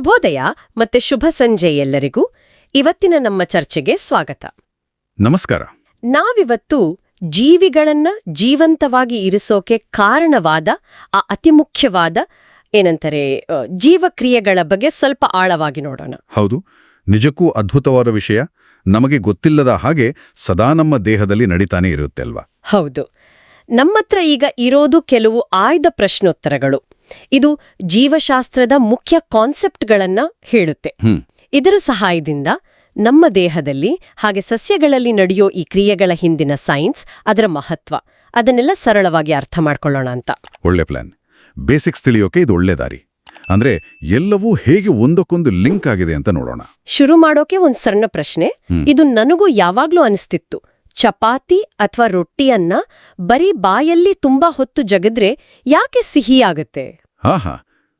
ಶುಭೋದಯ ಮತ್ತೆ ಶುಭ ಸಂಜೆ ಎಲ್ಲರಿಗೂ. ಇವತ್ತಿನ ನಮ್ಮ ಚರ್ಚೆಗೆ ಸ್ವಾಗತ. ನಮಸ್ಕಾರ. ನಾವಿವತ್ತು ಜೀವಿಗಳನ್ನ ಜೀವಂತವಾಗಿ ಇರಿಸೋಕೆ ಕಾರಣವಾದ ಆ ಅತಿ ಮುಖ್ಯವಾದ ಏನಂತಾರೆ ಜೀವಕ್ರಿಯೆಗಳ ಬಗ್ಗೆ ಸ್ವಲ್ಪ ಆಳವಾಗಿ ನೋಡೋಣ. ಹೌದು ನಿಜಕ್ಕೂ ಅದ್ಭುತವಾದ ವಿಷಯ. ನಮಗೆ ಗೊತ್ತಿಲ್ಲದ ಹಾಗೆ ಸದಾ ನಮ್ಮ ದೇಹದಲ್ಲಿ ನಡೀತಾನೆ ಇರುತ್ತೆ ಅಲ್ವಾ? ಹೌದು. ನಮ್ಮತ್ರ ಈಗ ಇರೋದು ಕೆಲವು ಆಯ್ದ ಪ್ರಶ್ನೋತ್ತರಗಳು. ಇದು ಜೀವಶಾಸ್ತ್ರದ ಮುಖ್ಯ ಕಾನ್ಸೆಪ್ಟ್ಗಳನ್ನ ಹೇಳುತ್ತೆ. ಇದರ ಸಹಾಯದಿಂದ ನಮ್ಮ ದೇಹದಲ್ಲಿ ಹಾಗೆ ಸಸ್ಯಗಳಲ್ಲಿ ನಡೆಯೋ ಈ ಕ್ರಿಯೆಗಳ ಹಿಂದಿನ ಸೈನ್ಸ್ ಅದರ ಮಹತ್ವ ಅದನ್ನೆಲ್ಲ ಸರಳವಾಗಿ ಅರ್ಥ ಮಾಡ್ಕೊಳ್ಳೋಣ ಅಂತ. ಒಳ್ಳೆ ಪ್ಲಾನ್. ಬೇಸಿಕ್ಸ್ ತಿಳಿಯೋಕೆ ಇದು ಒಳ್ಳೆ ದಾರಿ. ಅಂದ್ರೆ ಎಲ್ಲವೂ ಹೇಗೆ ಒಂದಕ್ಕೊಂದು ಲಿಂಕ್ ಆಗಿದೆ ಅಂತ ನೋಡೋಣ. ಶುರು ಮಾಡೋಕೆ ಒಂದ್ ಸಣ್ಣ ಪ್ರಶ್ನೆ. ಇದು ನನಗೂ ಯಾವಾಗ್ಲೂ ಅನಿಸ್ತಿತ್ತು. ಚಪಾತಿ ಅಥವಾ ರೊಟ್ಟಿಯನ್ನ ಬರೀ ಬಾಯಲ್ಲಿ ತುಂಬಾ ಹೊತ್ತು ಜಗದ್ರೆ ಯಾಕೆ ಸಿಹಿಯಾಗತ್ತೆ? ಹಾ ಹಾ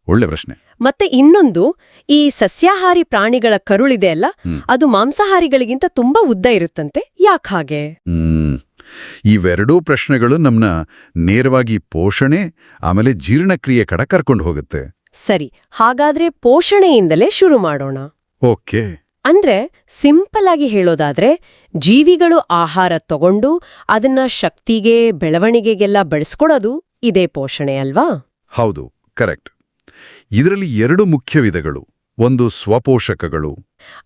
ಒಳ್ಳೆ ಪ್ರಶ್ನೆ. ಮತ್ತೆ ಇನ್ನೊಂದು ಈ ಸಸ್ಯಾಹಾರಿ ಪ್ರಾಣಿಗಳ ಕರುಳಿದೆ ಅಲ್ಲ ಅದು ಮಾಂಸಾಹಾರಿಗಳಿಗಿಂತ ತುಂಬಾ ಉದ್ದ ಇರುತ್ತಂತೆ ಯಾಕೆ ಹಾಗೆ? ಇವೆರಡೂ ಪ್ರಶ್ನೆಗಳು ನಮ್ನ ನೇರವಾಗಿ ಪೋಷಣೆ ಆಮೇಲೆ ಜೀರ್ಣಕ್ರಿಯೆ ಕಡೆ ಕರ್ಕೊಂಡು ಹೋಗುತ್ತೆ. ಸರಿ ಹಾಗಾದ್ರೆ ಪೋಷಣೆಯಿಂದಲೇ ಶುರು ಮಾಡೋಣ. ಓಕೆ. ಅಂದ್ರೆ ಸಿಂಪಲ್ ಆಗಿ ಹೇಳೋದಾದ್ರೆ ಜೀವಿಗಳು ಆಹಾರ ತಗೊಂಡು ಅದನ್ನ ಶಕ್ತಿಗೆ ಬೆಳವಣಿಗೆಗೆಲ್ಲ ಬಳಸ್ಕೊಡೋದು ಇದೇ ಪೋಷಣೆ ಅಲ್ವಾ? ಹೌದು. ಕರೆಕ್ಟ್. ಇದರಲ್ಲಿ ಎರಡು ಮುಖ್ಯ ವಿಧಗಳು ಒಂದು ಸ್ವಪೋಷಕಗಳು.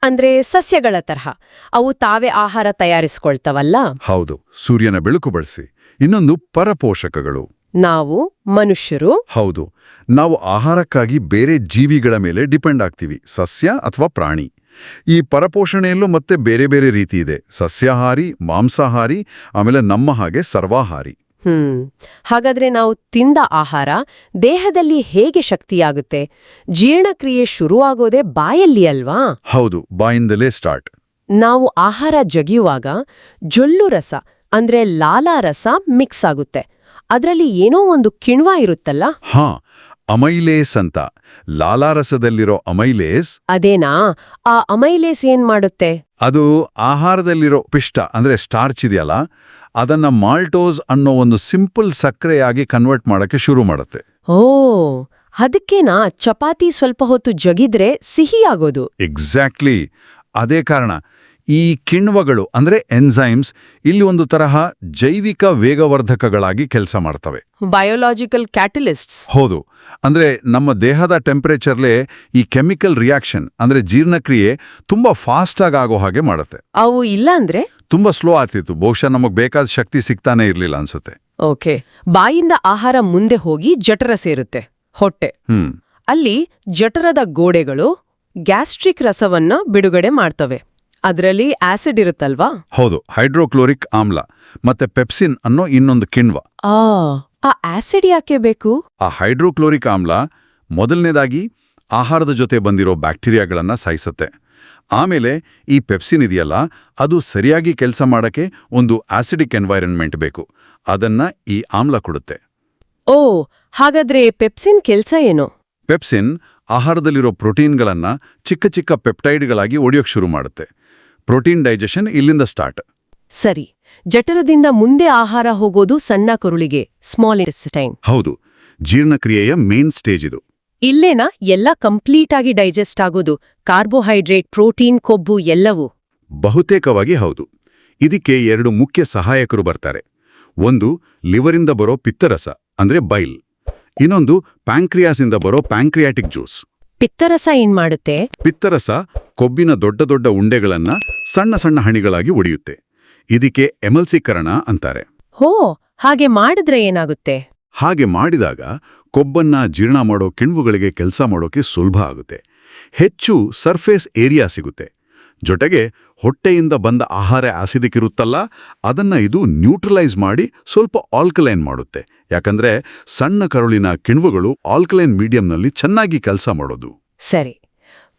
ಅಂದ್ರೆ ಸಸ್ಯಗಳ ತರಹ ಅವು ತಾವೇ ಆಹಾರ ತಯಾರಿಸ್ಕೊಳ್ತವಲ್ಲ? ಹೌದು ಸೂರ್ಯನ ಬೆಳಕು ಬಳಸಿ. ಇನ್ನೊಂದು ಪರಪೋಷಕಗಳು. ನಾವು ಮನುಷ್ಯರು. ಹೌದು ನಾವು ಆಹಾರಕ್ಕಾಗಿ ಬೇರೆ ಜೀವಿಗಳ ಮೇಲೆ ಡಿಪೆಂಡ್ ಆಗ್ತೀವಿ ಸಸ್ಯ ಅಥವಾ ಪ್ರಾಣಿ. ಈ ಪರಪೋಷಣೆಯಲ್ಲೂ ಮತ್ತೆ ಬೇರೆ ಬೇರೆ ರೀತಿ ಇದೆ. ಸಸ್ಯಾಹಾರಿ ಮಾಂಸಾಹಾರಿ ಆಮೇಲೆ ನಮ್ಮ ಹಾಗೆ ಸರ್ವಾಹಾರಿ. ಹ್ಮ್. ಹಾಗಾದ್ರೆ ನಾವು ತಿಂದ ಆಹಾರ ದೇಹದಲ್ಲಿ ಹೇಗೆ ಶಕ್ತಿಯಾಗುತ್ತೆ? ಜೀರ್ಣಕ್ರಿಯೆ ಶುರುವಾಗೋದೇ ಬಾಯಲ್ಲಿ ಅಲ್ವಾ? ಹೌದು ಬಾಯಿಂದಲೇ ಸ್ಟಾರ್ಟ್. ನಾವು ಆಹಾರ ಜಗಿಯುವಾಗ ಜೊಲ್ಲು ರಸ ಅಂದ್ರೆ ಲಾಲಾ ರಸ ಮಿಕ್ಸ್ ಆಗುತ್ತೆ. ಅದರಲ್ಲಿ ಏನೋ ಒಂದು ಕಿಣ್ವ ಇರುತ್ತಲ್ಲ? ಹಾ ಅಮೈಲೇಸ್ ಅಂತ. ಲಾಲಾರಸದಲ್ಲಿರೋ ಅಮೈಲೇಸ್ ಅದೇನಾ? ಆ ಅಮೈಲೇಸ್ ಏನ್ ಮಾಡುತ್ತೆ? ಅದು ಆಹಾರದಲ್ಲಿರೋ ಪಿಷ್ಟ ಅಂದ್ರೆ ಸ್ಟಾರ್ಚ್ ಇದೆಯಲ್ಲ ಅದನ್ನ ಮಾಲ್ಟೋಸ್ ಅನ್ನೋ ಒಂದು ಸಿಂಪಲ್ ಸಕ್ಕರೆಯಾಗಿ ಕನ್ವರ್ಟ್ ಮಾಡಕ್ಕೆ ಶುರು ಮಾಡುತ್ತೆ. ಓ ಅದಕ್ಕೇನಾ? ಚಪಾತಿ ಸ್ವಲ್ಪ ಹೊತ್ತು ಜಗಿದ್ರೆ ಸಿಹಿಯಾಗೋದು. ಎಕ್ಸಾಕ್ಟ್ಲಿ ಅದೇ ಕಾರಣ. ಈ ಕಿಣ್ವಗಳು ಅಂದ್ರೆ ಎನ್ಸೈಮ್ಸ್ ಇಲ್ಲಿ ಒಂದು ತರಹ ಜೈವಿಕ ವೇಗವರ್ಧಕಗಳಾಗಿ ಕೆಲಸ ಮಾಡ್ತವೆ. ಬಯೋಲಾಜಿಕಲ್ ಕ್ಯಾಟಲಿಸ್ಟ್ಸ್ ಹೌದು. ಅಂದ್ರೆ ನಮ್ಮ ದೇಹದ ಟೆಂಪರೇಚರ್ಲೇ ಈ ಕೆಮಿಕಲ್ ರಿಯಾಕ್ಷನ್ ಅಂದ್ರೆ ಜೀರ್ಣಕ್ರಿಯೆ ತುಂಬಾ ಫಾಸ್ಟ್ ಆಗಿ ಆಗೋ ಹಾಗೆ ಮಾಡುತ್ತೆ. ಅವು ಇಲ್ಲ ಅಂದ್ರೆ? ತುಂಬಾ ಸ್ಲೋ ಆಗ್ತಿತ್ತು. ಬಹುಶಃ ನಮಗೆ ಬೇಕಾದ ಶಕ್ತಿ ಸಿಗ್ತಾನೆ ಇರ್ಲಿಲ್ಲ ಅನ್ಸುತ್ತೆ. ಓಕೆ. ಬಾಯಿಂದ ಆಹಾರ ಮುಂದೆ ಹೋಗಿ ಜಠರ ಸೇರುತ್ತೆ ಹೊಟ್ಟೆ. ಅಲ್ಲಿ ಜಠರದ ಗೋಡೆಗಳು ಗ್ಯಾಸ್ಟ್ರಿಕ್ ರಸವನ್ನ ಬಿಡುಗಡೆ ಮಾಡ್ತವೆ. ಅದರಲ್ಲಿ ಆಸಿಡ್ ಇರುತ್ತಲ್ವಾ? ಹೌದು ಹೈಡ್ರೋಕ್ಲೋರಿಕ್ ಆಮ್ಲ ಮತ್ತೆ ಪೆಪ್ಸಿನ್ ಅನ್ನೋ ಇನ್ನೊಂದು ಕಿಣ್ವ. ಆ ಆ ಆಸಿಡ್ ಯಾಕೆ ಬೇಕು? ಆ ಹೈಡ್ರೋಕ್ಲೋರಿಕ್ ಆಮ್ಲ ಮೊದಲನೇದಾಗಿ ಆಹಾರದ ಜೊತೆ ಬಂದಿರೋ ಬ್ಯಾಕ್ಟೀರಿಯಾಗಳನ್ನ ಸಾಯಿಸುತ್ತೆ. ಆಮೇಲೆ ಈ ಪೆಪ್ಸಿನ್ ಇದೆಯಲ್ಲ ಅದು ಸರಿಯಾಗಿ ಕೆಲಸ ಮಾಡಕ್ಕೆ ಒಂದು ಆಸಿಡಿಕ್ ಎನ್ವೈರನ್ಮೆಂಟ್ ಬೇಕು. ಅದನ್ನ ಈ ಆಮ್ಲ ಕೊಡುತ್ತೆ. ಓ ಹಾಗಾದ್ರೆ ಪೆಪ್ಸಿನ್ ಕೆಲಸ ಏನು? ಪೆಪ್ಸಿನ್ ಆಹಾರದಲ್ಲಿರೋ ಪ್ರೋಟೀನ್ಗಳನ್ನ ಚಿಕ್ಕ ಚಿಕ್ಕ ಪೆಪ್ಟೈಡ್ಗಳಾಗಿ ಒಡೆಯೋಕ್ ಶುರು ಮಾಡುತ್ತೆ. ಪ್ರೋಟೀನ್ ಡೈಜೆಷನ್ ಇಲ್ಲಿಂದ ಸ್ಟಾರ್ಟ್. ಸರಿ. ಜಠರದಿಂದ ಮುಂದೆ ಆಹಾರ ಹೋಗೋದು ಸಣ್ಣ ಕರುಳಿಗೆ ಸ್ಮಾಲ್ ಇಂಟೆಸ್ಟೈನ್ ಹೌದು. ಜೀರ್ಣಕ್ರಿಯೆಯ ಮೇನ್ ಸ್ಟೇಜ್ ಇದು. ಇಲ್ಲೇನಾ ಎಲ್ಲ ಕಂಪ್ಲೀಟ್ ಆಗಿ ಡೈಜೆಸ್ಟ್ ಆಗೋದು ಕಾರ್ಬೋಹೈಡ್ರೇಟ್ ಪ್ರೋಟೀನ್ ಕೊಬ್ಬು ಎಲ್ಲವೂ. ಬಹುತೇಕವಾಗಿ ಹೌದು. ಇದಕ್ಕೆ ಎರಡು ಮುಖ್ಯ ಸಹಾಯಕರು ಬರ್ತಾರೆ. ಒಂದು ಲಿವರಿಂದ ಬರೋ ಪಿತ್ತರಸ ಅಂದ್ರೆ ಬೈಲ್. ಇನ್ನೊಂದು ಪ್ಯಾಂಕ್ರಿಯಾಸಿಂದ ಬರೋ ಪ್ಯಾಂಕ್ರಿಯಾಟಿಕ್ ಜ್ಯೂಸ್. ಪಿತ್ತರಸ ಏನ್ ಮಾಡುತ್ತೆ? ಪಿತ್ತರಸ ಕೊಬ್ಬಿನ ದೊಡ್ಡ ದೊಡ್ಡ ಉಂಡೆಗಳನ್ನ ಸಣ್ಣ ಸಣ್ಣ ಹಣಿಗಳಾಗಿ ಒಡೆಯುತ್ತೆ. ಇದಕ್ಕೆ ಎಮಲ್ಸೀಕರಣ ಅಂತಾರೆ. ಹೋ ಹಾಗೆ ಮಾಡಿದ್ರೆ ಏನಾಗುತ್ತೆ? ಹಾಗೆ ಮಾಡಿದಾಗ ಕೊಬ್ಬನ್ನ ಜೀರ್ಣ ಮಾಡೋ ಕಿಣ್ವುಗಳಿಗೆ ಕೆಲಸ ಮಾಡೋಕೆ ಸುಲಭ ಆಗುತ್ತೆ. ಹೆಚ್ಚು ಸರ್ಫೇಸ್ ಏರಿಯಾ ಸಿಗುತ್ತೆ. ಜೊತೆಗೆ ಹೊಟ್ಟೆಯಿಂದ ಬಂದ ಆಹಾರ ಆಸಿಡಿಕ್ ಇರುತ್ತಲ್ಲ ಅದನ್ನ ಇದು ನ್ಯೂಟ್ರಲೈಸ್ ಮಾಡಿ ಸ್ವಲ್ಪ ಆಲ್ಕಲೈನ್ ಮಾಡುತ್ತೆ. ಯಾಕಂದ್ರೆ ಸಣ್ಣ ಕರುಳಿನ ಕಿಣ್ವಗಳು ಆಲ್ಕಲೈನ್ ಮೀಡಿಯಂನಲ್ಲಿ ಚೆನ್ನಾಗಿ ಕೆಲಸ ಮಾಡೋದು. ಸರಿ.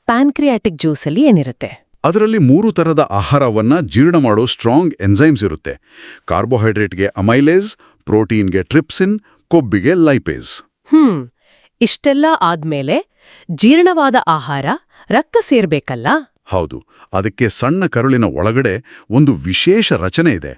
ಪ್ಯಾನ್ಕ್ರಿಯಾಟಿಕ್ ಜ್ಯೂಸಲ್ಲಿ ಏನಿರುತ್ತೆ? ಅದರಲ್ಲಿ ಮೂರು ತರದ ಆಹಾರವನ್ನ ಜೀರ್ಣ ಮಾಡೋ ಸ್ಟ್ರಾಂಗ್ ಎನ್ಸೈಮ್ಸ್ ಇರುತ್ತೆ. ಕಾರ್ಬೋಹೈಡ್ರೇಟ್ಗೆ ಅಮೈಲೇಸ್ ಪ್ರೋಟೀನ್ಗೆ ಟ್ರಿಪ್ಸಿನ್ ಕೊಬ್ಬಿಗೆ ಲೈಪೇಸ್. ಹ್ಮ್. ಇಷ್ಟೆಲ್ಲ ಆದ್ಮೇಲೆ ಜೀರ್ಣವಾದ ಆಹಾರ ರಕ್ತ ಸೇರ್ಬೇಕಲ್ಲ? ಹೌದು ಅದಕ್ಕೆ ಸಣ್ಣ ಕರುಳಿನ ಒಳಗಡೆ ಒಂದು ವಿಶೇಷ ರಚನೆ ಇದೆ.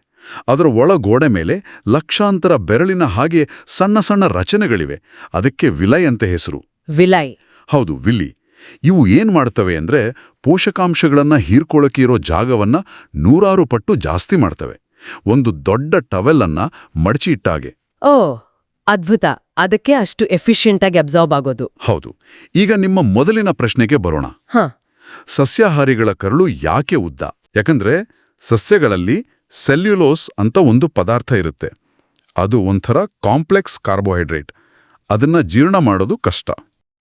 ಅದರ ಒಳ ಗೋಡೆ ಮೇಲೆ ಲಕ್ಷಾಂತರ ಬೆರಳಿನ ಹಾಗೆ ಸಣ್ಣ ಸಣ್ಣ ರಚನೆಗಳಿವೆ. ಅದಕ್ಕೆ ವಿಲೈ ಅಂತ ಹೆಸರು. ವಿಲೈ. ಹೌದು ವಿಲ್ಲಿ ಇವು ಏನ್ ಮಾಡ್ತವೆ ಅಂದ್ರೆ ಪೋಷಕಾಂಶಗಳನ್ನ ಹೀರ್ಕೊಳ್ಳೋಕೆ ಇರೋ ಜಾಗವನ್ನ ನೂರಾರು ಪಟ್ಟು ಜಾಸ್ತಿ ಮಾಡ್ತವೆ. ಒಂದು ದೊಡ್ಡ ಟವೆಲ್ ಅನ್ನ ಮಡಚಿ ಇಟ್ಟಾಗೆ. ಓ ಅದ್ಭುತ. ಅದಕ್ಕೆ ಅಷ್ಟು ಎಫಿಷಿಯಂಟ್ ಆಗಿ ಅಬ್ಸಾರ್ಬ್ ಆಗೋದು. ಹೌದು. ಈಗ ನಿಮ್ಮ ಮೊದಲಿನ ಪ್ರಶ್ನೆಗೆ ಬರೋಣ. ಹ. ಸಸ್ಯಾಹಾರಿಗಳ ಕರಳು ಯಾಕೆ ಉದ್ದ? ಯಾಕಂದ್ರೆ ಸಸ್ಯಗಳಲ್ಲಿ ಸೆಲ್ಯುಲೋಸ್ ಅಂತ ಒಂದು ಪದಾರ್ಥ ಇರುತ್ತೆ. ಅದು ಒಂಥರ ಕಾಂಪ್ಲೆಕ್ಸ್ ಕಾರ್ಬೋಹೈಡ್ರೇಟ್. ಅದನ್ನ ಜೀರ್ಣ ಮಾಡೋದು ಕಷ್ಟ.